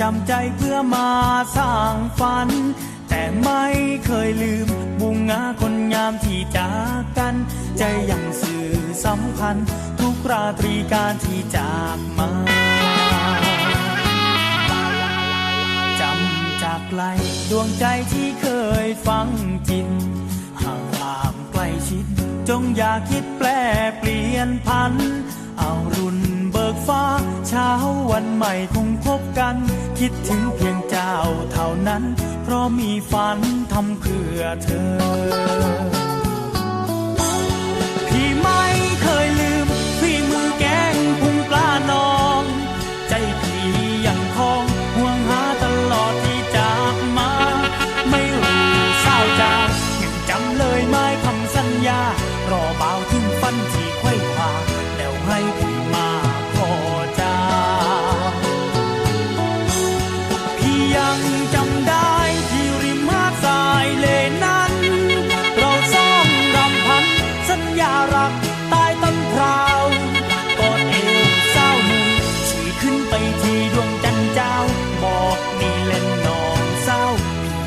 จำใจเพื่อมาสร้างฝัน แต่ไม่เคยลืมบุงงาคนงามที่จากกัน ใจยังสื่อสำคัญ ทุกราตรีการที่จากมาจำจากไกลดวงใจที่เคยฟังจิตห่างห่างใกล้ชิด จงอย่าคิดแปลเปลี่ยนพัน เอารุ่น ฟ้า เช้าวันใหม่คงพบกัน คิดถึงเพียงเจ้าเท่านั้น เพราะมีฝันทำเพื่อเธอ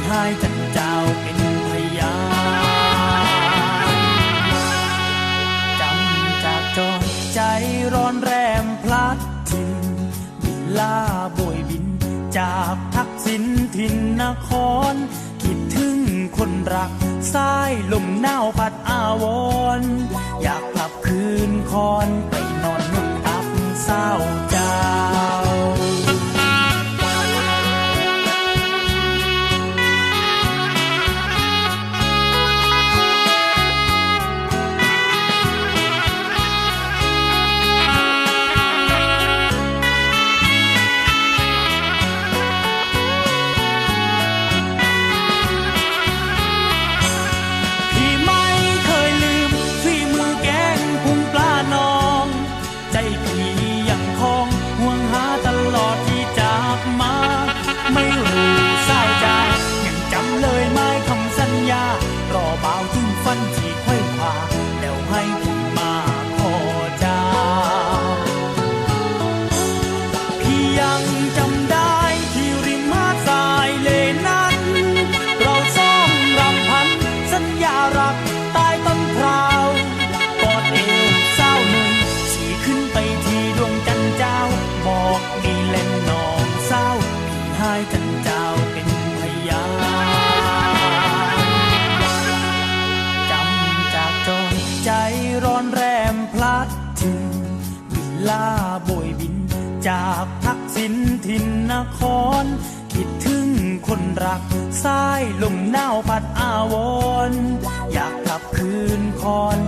พี่ให้จันเจ้าเป็นพยานจำจากจอใจร้อนแรมพลัดถิ่นบินลาโบยบิน จากทักษิณถิ่นนคร คิดถึงคนรักสายลมหนาวพัดอาวร อยากกลับคืนคอนไปนอน พราวกอดเอวเศร้าหนุ่มชี้ขึ้นไปที่ดวงจันทร์เจ้า บอกดีเล่นน้องเศร้าพี่ให้จันทร์เจ้าเป็นพยานจำจากจอใจร้อนแรมพลัดถึงวิลลาโบยบิน จากทักษิณถิ่นนคร คิดถึง คนรักสายลมหนาวพัดอาวร อยากกลับคืนคอน